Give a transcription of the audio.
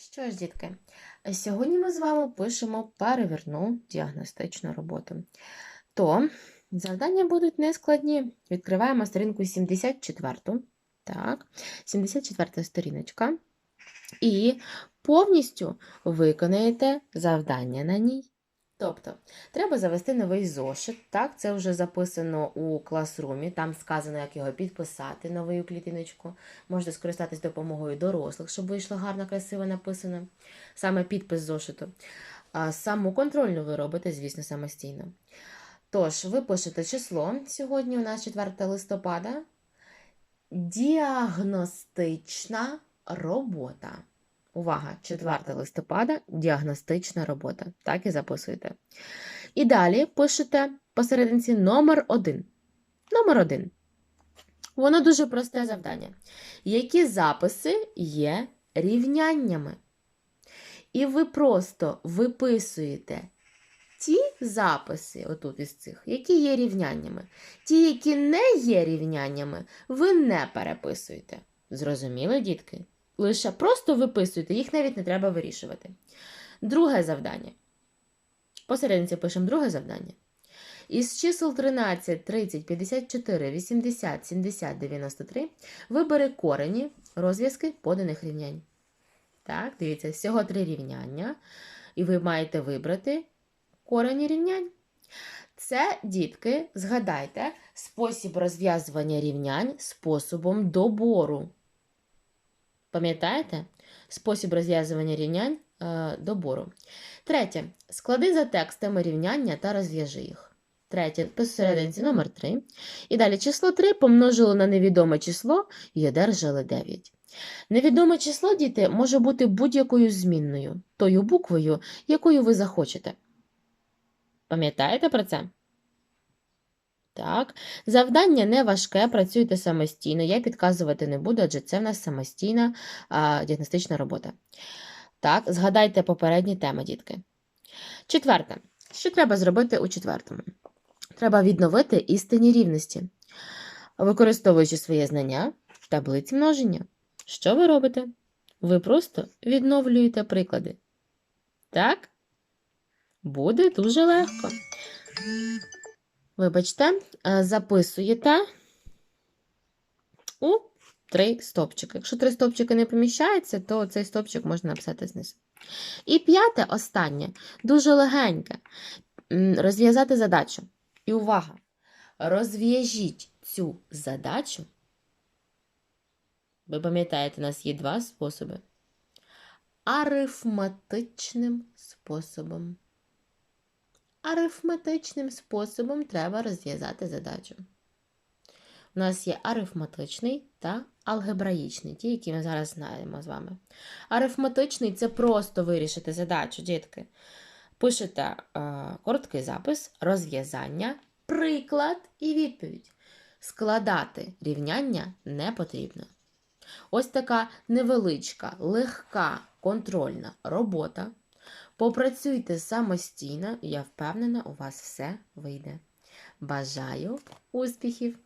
Що ж, дітки, сьогодні ми з вами пишемо перевірну діагностичну роботу. То завдання будуть нескладні. Відкриваємо сторінку 74. Так, 74 сторіночка. І повністю виконаєте завдання на ній. Тобто, треба завести новий зошит. Так, це вже записано у класрумі, там сказано, як його підписати, нову клітиночку. Можете скористатись допомогою дорослих, щоб вийшло гарно, красиво написано. Саме підпис зошиту. А саму контрольну ви робите, звісно, самостійно. Тож, ви пишете число. Сьогодні у нас 4 листопада. Діагностична робота. Увага! 4 листопада діагностична робота. Так і записуєте. І далі пишете посерединці номер 1. Номер 1. Воно дуже просте завдання. Які записи є рівняннями? І ви просто виписуєте ті записи, отут із цих, які є рівняннями. Ті, які не є рівняннями, ви не переписуєте. Зрозуміли, дітки? Лише просто виписуйте, їх навіть не треба вирішувати. Друге завдання. Посерединці пишемо друге завдання. Із чисел 13, 30, 54, 80, 70, 93 вибери корені розв'язки поданих рівнянь. Так, дивіться, всього три рівняння. І ви маєте вибрати корені рівнянь. Це, дітки, згадайте, спосіб розв'язування рівнянь способом добору. Пам'ятаєте? Спосіб розв'язування рівнянь е, добору. Третє. Склади за текстами рівняння та розв'яжи їх. Третє. Посерединці номер 3. І далі число 3 помножили на невідоме число і одержали 9. Невідоме число, діти, може бути будь-якою змінною, тою буквою, якою ви захочете. Пам'ятаєте про це? Так. Завдання не важке, працюйте самостійно. Я підказувати не буду, адже це в нас самостійна а, діагностична робота. Так, згадайте попередні теми, дітки. Четверте. Що треба зробити у четвертому? Треба відновити істинні рівності, використовуючи своє знання в таблиці множення. Що ви робите? Ви просто відновлюєте приклади. Так? Буде дуже легко. Вибачте, е, записуєте у три стопчики. Якщо три стопчики не поміщаються, то цей стопчик можна написати знизу. І п'яте, останнє, дуже легеньке. Розв'язати задачу. І увага! Розв'яжіть цю задачу. Ви пам'ятаєте, у нас є два способи. Арифметичним способом. Арифметичним способом треба розв'язати задачу. У нас є арифметичний та алгебраїчний, ті, які ми зараз знаємо з вами. Арифметичний це просто вирішити задачу, дітки. Пишете е, короткий запис, розв'язання, приклад і відповідь. Складати рівняння не потрібно. Ось така невеличка, легка контрольна робота. Попрацюйте самостійно, я впевнена, у вас все вийде. Бажаю успіхів!